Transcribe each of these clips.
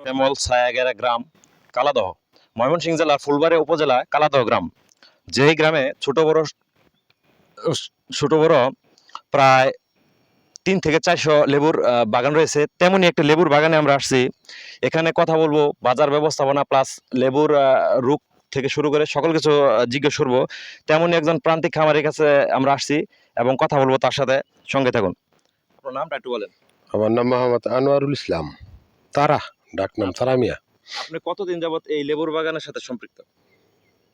শ্যামল ছায়াগেরা গ্রাম কালাদহ। ময়মনসিংহ জেলার ফুলবাড়ি উপজেলা কালাদহ গ্রাম। যেই গ্রামে ছোট বড় ছোট বড় প্রায় তিন থেকে চারশো লেবুর বাগান রয়েছে তেমনি একটা লেবুর বাগানে আমরা আসছি। এখানে কথা বলব বাজার ব্যবস্থাপনা প্লাস লেবুর আহ, রুখ থেকে শুরু করে সকল কিছু জিজ্ঞেস করব। তেমনি একজন প্রান্তিক খামারের কাছে আমরা আসছি এবং কথা বলব তার সাথে। সঙ্গে থাকুন। আপনার নামটা একটু বলেন। আমার নাম মোহাম্মদ আনোয়ারুল ইসলাম। তারা। ডাক নাম তারা মিয়া আপনি কতদিন যাবত এই লেবুর বাগানের সাথে সম্পৃক্ত?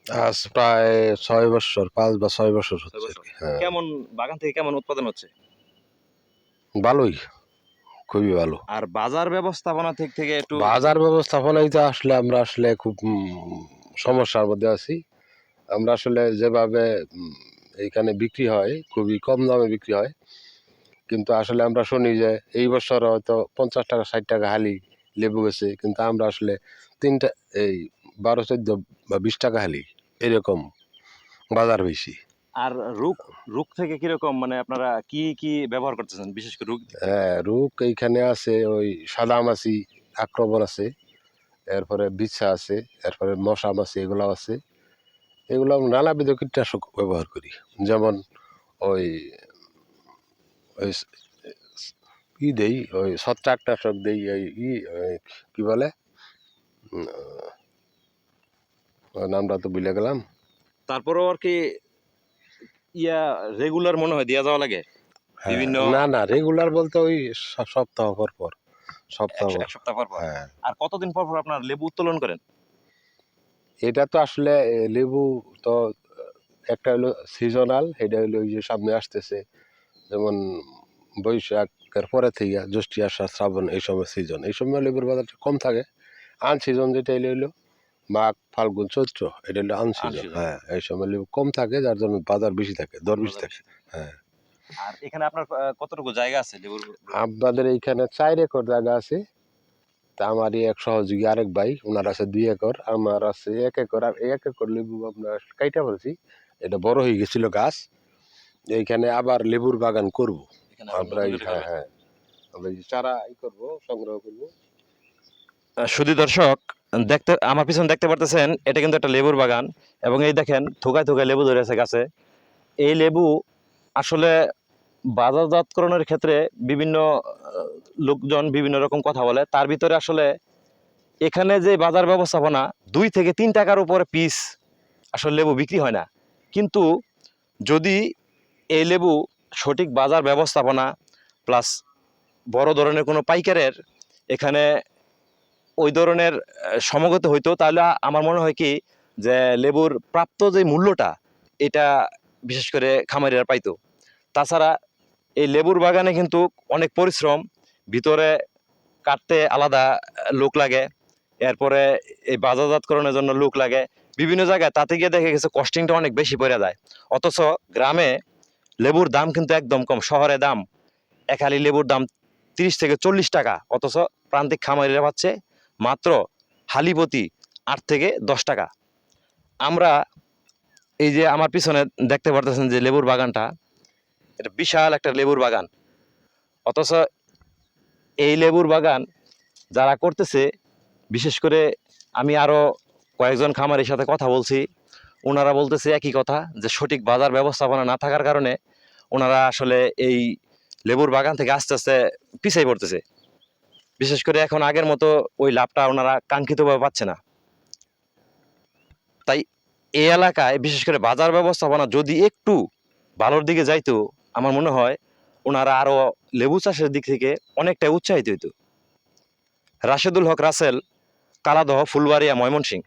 আজ প্রায় ছয় বছর পাঁচ বা ছয় বছর হচ্ছে। হ্যাঁ। কেমন বাগান থেকে কেমন উৎপাদন হচ্ছে? ভালোই খুবই ভালো। আর বাজার ব্যবস্থাপনা থেকে থেকে একটু বাজার ব্যবস্থাপনায় তো আসলে আমরা আসলে খুব সমস্যার মধ্যে আছি। আমরা আসলে যেভাবে এইখানে বিক্রি হয় খুবই কম দামে বিক্রি হয়। কিন্তু আসলে আমরা শুনি যে এই বছর হয়তো পঞ্চাশ টাকা ষাট টাকা হালি লেবু গেছে কিন্তু আমরা আসলে তিনটা এই বারো চোদ্দ বা বিশ টাকা হালি এরকম বাজার বেশি। আর রুক রুক থেকে কীরকম মানে আপনারা কি কি ব্যবহার করতেছেন বিশেষ করে রুক হ্যাঁ রুক এইখানে আছে ওই সাদা মাছি আক্রমণ আছে এরপরে বিছা আছে এরপরে মশা মাছি এগুলো আছে। এগুলো নানাবিধ কীটনাশক ব্যবহার করি। যেমন ওই ওই ই দেই ওই ছত্রাকনাশক দেই ওই ই কি বলে? নামটা তো ভুলে গেলাম। তারপরেও আর কি ইয়া রেগুলার মনে হয় দেওয়া যাওয়া লাগে? হ্যাঁ, বিভিন্ন- না না রেগুলার বলতে ওই সপ্তাহ পর পর সপ্তাহ এক- সপ্তাহ পর পর? হ্যাঁ। আর কতদিন পর পর আপনার লেবু উত্তোলন করেন? এটা তো আসলে লেবু তো একটা হলো সিজনাল এটা হলো ওই যে সামনে আসতেছে যেমন বৈশাখের পরে থেকে জ্যৈষ্ঠী আষাঢ় শ্রাবণ এই সময় সিজন এই সময় লেবুর বাজারটা কম থাকে। আন সিজন যেটা এলো হলো মাঘ ফাল্গুন চৈত্র এটা হলো আন সিজন হ্যাঁ এই সময় লেবু কম থাকে যার জন্য বাজার বেশি থাকে দর বেশি থাকে। হ্যাঁ। আর এখানে আপনার কতটুকু জায়গা আছে লেবুর আপনাদের এইখানে চার একর জায়গা আছে। তা আমারই এক সহযোগী আরেক ভাই ওনার আছে দুই একর আমার আছে এক একর। আর এক একর লেবু আপনার কাইটা বলছি এটা বড় হয়ে গেছিল গাছ। এইখানে আবার লেবুর বাগান করব। এখানে আমরা হ্যাঁ হ্যাঁ। আমরা চারা ই করব সংগ্রহ করব। সুধী দর্শক দেখতে আমার পিছনে দেখতে পারতেছেন এটা কিন্তু একটা লেবুর বাগান এবং এই দেখেন থোকায় থোকায় লেবু ধরে আছে গাছে। এই লেবু আসলে বাজারজাতকরণের ক্ষেত্রে বিভিন্ন লোকজন বিভিন্ন রকম কথা বলে। তার ভিতরে আসলে এখানে যে বাজার ব্যবস্থাপনা দুই থেকে তিন টাকার উপরে পিস আসলে লেবু বিক্রি হয় না। কিন্তু যদি এই লেবু সঠিক বাজার ব্যবস্থাপনা প্লাস বড় ধরনের কোনো পাইকারের এখানে ওই ধরনের সমগত হইতো তাহলে আমার মনে হয় কি যে লেবুর প্রাপ্ত যে মূল্যটা, এটা বিশেষ করে খামারিরা পাইতো। তাছাড়া এই লেবুর বাগানে কিন্তু অনেক পরিশ্রম, ভিতরে কাটতে আলাদা লোক লাগে, এরপরে এই বাজারজাতকরণের জন্য লোক লাগে। বিভিন্ন জায়গায় তাতে গিয়ে দেখে গেছে কস্টিংটা অনেক বেশি পড়ে যায়। অথচ গ্রামে লেবুর দাম কিন্তু একদম কম। শহরে দাম এক হালি লেবুর দাম তিরিশ থেকে চল্লিশ টাকা, অথচ প্রান্তিক খামারিরা পাচ্ছে মাত্র হালিপতি আট থেকে দশ টাকা। আমরা এই যে আমার পিছনে দেখতে পারতেছেন যে লেবুর বাগানটা, এটা বিশাল একটা লেবুর বাগান। অথচ এই লেবুর বাগান যারা করতেছে, বিশেষ করে আমি আরও কয়েকজন খামারির সাথে কথা বলছি ওনারা বলতেছে একই কথা, যে সঠিক বাজার ব্যবস্থাপনা না থাকার কারণে ওনারা আসলে এই লেবুর বাগান থেকে আস্তে আস্তে পিছিয়ে পড়তেছে। বিশেষ করে এখন আগের মতো ওই লাভটা ওনারা কাঙ্ক্ষিতভাবে পাচ্ছে না। তাই এই এলাকায় বিশেষ করে বাজার ব্যবস্থাপনা যদি একটু ভালোর দিকে যাইতো, আমার মনে হয় ওনারা আরও লেবু চাষের দিক থেকে অনেকটা উৎসাহিত হইতো। রাশেদুল হক রাসেল, কালাদহ, ফুলবাড়িয়া, ময়মনসিংহ।